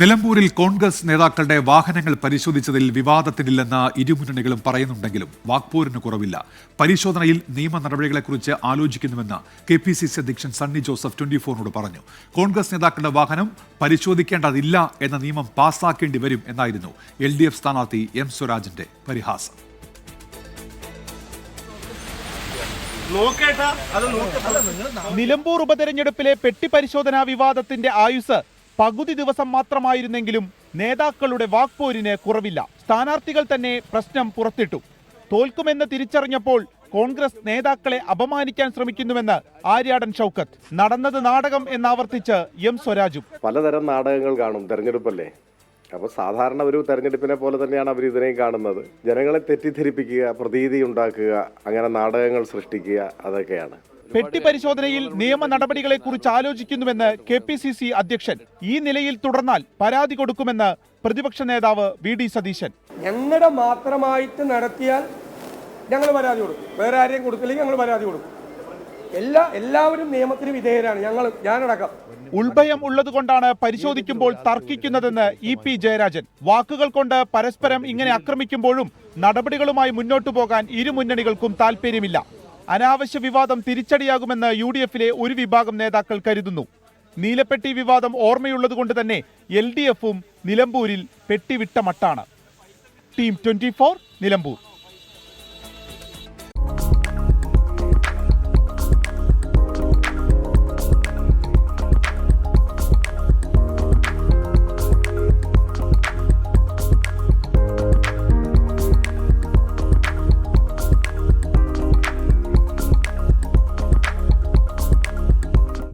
നിലമ്പൂരിൽ കോൺഗ്രസ് നേതാക്കളുടെ വാഹനങ്ങൾ പരിശോധിച്ചതിൽ വിവാദത്തിനില്ലെന്ന ഇരുമുന്നണികളും പറയുന്നുണ്ടെങ്കിലും വാക്പോരിന് കുറവില്ല. പരിശോധനയിൽ നിയമ നടപടികളെക്കുറിച്ച് ആലോചിക്കുന്നുവെന്ന് കെ പി സി സി അധ്യക്ഷൻ സണ്ണി ജോസഫ് ട്വന്റി ഫോറിനോട് പറഞ്ഞു. കോൺഗ്രസ് നേതാക്കളുടെ വാഹനം പരിശോധിക്കേണ്ടതില്ല എന്ന നിയമം പാസാക്കേണ്ടി വരും എന്നായിരുന്നു എൽ ഡി എഫ് സ്ഥാനാർത്ഥി എം സ്വരാജിന്റെ പരിഹാസം. നിലമ്പൂർ ഉപതെരഞ്ഞെടുപ്പിലെ പെട്ടിപരിശോധനാ വിവാദത്തിന്റെ ആയുസ് പകുതി ദിവസം മാത്രമായിരുന്നെങ്കിലും നേതാക്കളുടെ വാക്പോരിന് കുറവില്ല. സ്ഥാനാർത്ഥികൾ തന്നെ പ്രശ്നം പുറത്തിട്ടു. തോൽക്കുമെന്ന് തിരിച്ചറിഞ്ഞപ്പോൾ കോൺഗ്രസ് നേതാക്കളെ അപമാനിക്കാൻ ശ്രമിക്കുന്നുവെന്ന് ആര്യാടൻ ഷൗക്കത്ത്. നടന്നത് നാടകം എന്നാവർത്തിച്ച് എം സ്വരാജും. പലതരം നാടകങ്ങൾ കാണും തെരഞ്ഞെടുപ്പല്ലേ? അപ്പോൾ സാധാരണ ഒരു തെരഞ്ഞെടുപ്പിനെ പോലെ തന്നെയാണ് അവർ ഇതിനെയും കാണുന്നത്. ജനങ്ങളെ തെറ്റിദ്ധരിപ്പിക്കുക പ്രതീതി ഉണ്ടാക്കുക അങ്ങനെ നാടകങ്ങൾ സൃഷ്ടിക്കുക അതൊക്കെയാണ്. പെട്ടിപരിശോധനയിൽ നിയമ നടപടികളെ കുറിച്ച് ആലോചിക്കുന്നുവെന്ന് കെ പി സി സി അധ്യക്ഷൻ ഈ നിലയിൽ തുടർന്നാൽ പരാതി കൊടുക്കുമെന്ന് പ്രതിപക്ഷ നേതാവ് വി ഡി സതീശൻ. ഞങ്ങളുടെ മാത്രമായിട്ട് നടത്തിയാൽ ഞങ്ങൾ പരാതി കൊടുക്കും. വേറെ ആരെയും കൊടുക്കില്ലെങ്കിൽ ഞങ്ങൾ പരാതി കൊടുക്കും. എല്ലാ എല്ലാവരും നിയമത്തിന് വിധേയരാണ്. ഞങ്ങൾ ഞാനടക്കം. ഉൾഭയം ഉള്ളതുകൊണ്ടാണ് പരിശോധിക്കുമ്പോൾ തർക്കിക്കുന്നതെന്ന് ഇ പി ജയരാജൻ. വാക്കുകൾ കൊണ്ട് പരസ്പരം ഇങ്ങനെ ആക്രമിക്കുമ്പോഴും നടപടികളുമായി മുന്നോട്ടു പോകാൻ ഇരു മുന്നണികൾക്കും താൽപ്പര്യമില്ല. അനാവശ്യ വിവാദം തിരിച്ചടിയാകുമെന്ന് യു ഡി എഫിലെ ഒരു വിഭാഗം നേതാക്കൾ കരുതുന്നു. നീലപ്പെട്ടി വിവാദം ഓർമ്മയുള്ളതുകൊണ്ട് തന്നെ എൽ ഡി എഫും നിലമ്പൂരിൽ പെട്ടിവിട്ട മട്ടാണ്. Team twenty Nilambur.